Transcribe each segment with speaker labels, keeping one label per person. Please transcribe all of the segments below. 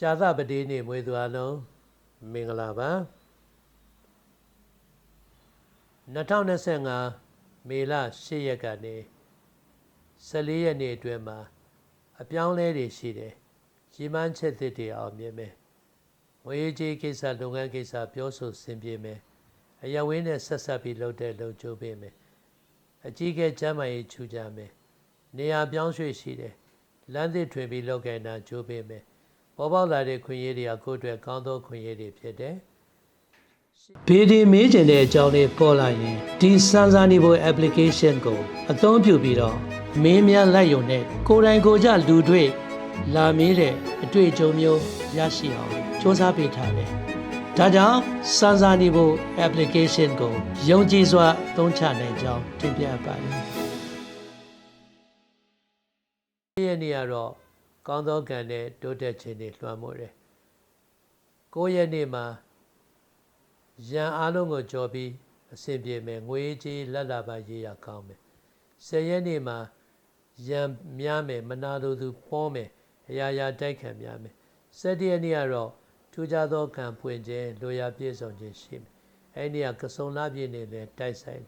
Speaker 1: ဇာသပတိနေ့မွေးသူအလုံးမင်္ဂလာပါ2025မေလ10ရက်ကနေ14ရက်နေ့အတွင်းမှာအပြောင်းလဲတွေရှိတယ်ရီမန်းချက်သစ်တွေအောင်မြင်မယ်ငွေကြေးကိစ္စလုပ်ငန်းကိစ္စပြောဆိုဆင်ပြေမယ်အရဝင်းနဲ့ဆက်ဆက်ပြီးလုပ်တဲ့လုပ်ကြိုးပေးမယ်အကြီးကဲကျမ်းမာရေးချူကြမယ်နေရာပြောင်းရွှေ့ရှိတယ်လမ်းသစ်ထွင်ပြီးလုပ်ကြတာကြိုးပေးမယ် ပေါ်ပေါက်လာတဲ့ခွင့်ရည်တွေကကိုယ့်အတွက်ကောင်းသောခွင့်ရည်တွေဖြစ်တယ်ဘေးဒီမေးကျင်တဲ့အကြောင်းလေးပေါ်လာရင်ဒီစမ်းစာနေဖို့ application ကိုအသုံးပြုပြီးတော့မင်းများလိုက်ရုံနဲ့ကိုယ်တိုင်ကိုယ်ကြလူတွေ့လာမေးတဲ့အတွေ့အကြုံမျိုးရရှိအောင်စ조사ပေးထားတယ်။ဒါကြောင့်စမ်းစာနေဖို့ application ကိုယုံကြည်စွာအသုံးချနိုင်ကြောင်းတင်ပြပါတယ်။ဒီရက်နေ့ကတော့ ကောင်းသောကံနဲ့တိုးတက်ခြင်းတွေလွှမ်းမိုးတယ်။ကိုယ့်ရက်နေ့မှာရန်အားလုံးကိုကြော်ပြီးအဆင်ပြေမယ်ငွေကြေးလက်လာပါရေးရကောင်းမယ်။ဆယ်ရက်နေ့မှာရန်များမယ်မနာလိုသူပေါ်မယ်အရာရာတိုက်ခံများမယ်။ဆက်တရက်နေ့ကတော့ထူးခြားသောကံဖွင့်ခြင်းလိုရာပြည့်စုံခြင်းရှိမယ်။အဲ့ဒီကကစုံလာပြည့်နေတယ်တိုက်ဆိုင်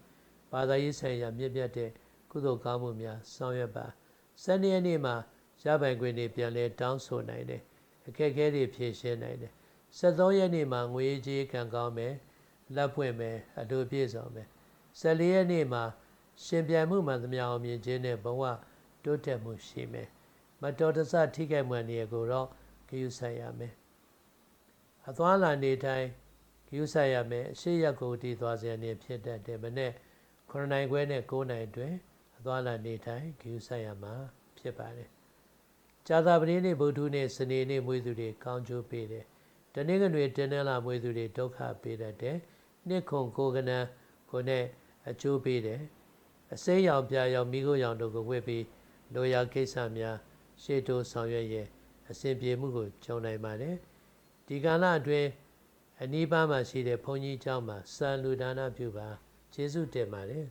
Speaker 1: ဘာသာရေးဆိုင်ရာမြင့်မြတ်တဲ့ကုသိုလ်ကောင်းမှုများဆောင်ရွက်ပါ။ဆက်ရက်နေ့မှာ ရပိုင်ခွင့်တွေပြန်လဲတောင်းဆိုနိုင်တယ်။အခက်အခဲတွေဖြေရှင်းနိုင်တယ်။73ရက်နေ့မှာငွေကြေးကံကောင်းမယ်။လက်ဖွင့်မယ်အတူပြည့်စုံမယ်။14ရက်နေ့မှာရှင်ပြန်မှုမှန်သမျှအောင်မြင်ခြင်းနဲ့ဘဝတိုးတက်မှုရှိမယ်။မတော်တဆထိခိုက်မှန်နေကိုတော့ဂရုစိုက်ရမယ်။အသွားလာနေတိုင်းဂရုစိုက်ရမယ်။အရှိရက်ကိုတည်သွားစေနေဖြစ်တတ်တယ်။မနေ့9နိုင်ခွဲနဲ့9နိုင်အတွင်းအသွားလာနေတိုင်းဂရုစိုက်ရမှာဖြစ်ပါတယ်။ ဇာတာပတိနေ့ဗုဒ္ဓနေ့စနေနေ့မွေးသူတွေကောင်းကျိုးပေးတယ်။တနေ့ကတွေတင်းနှလာမွေးသူတွေဒုက္ခပေးတတ်တယ်။နှစ်ခုကိုကနန်းကိုနဲ့အကျိုးပေးတယ်။အစိမ်းရောင်ပြရောင်မိခိုးရောင်တို့ကိုဝတ်ပြီးလိုရာကိစ္စများရှေ့တိုးဆောင်ရွက်ရဲ့အစဉ်ပြေမှုကိုကြုံနိုင်ပါတယ်ဒီကာလအတွင်းအနီးပါးမှာရှိတဲ့ဘုန်းကြီးကျောင်းမှာစံလူဒါနပြုပါကျေးဇူးတင်ပါတယ်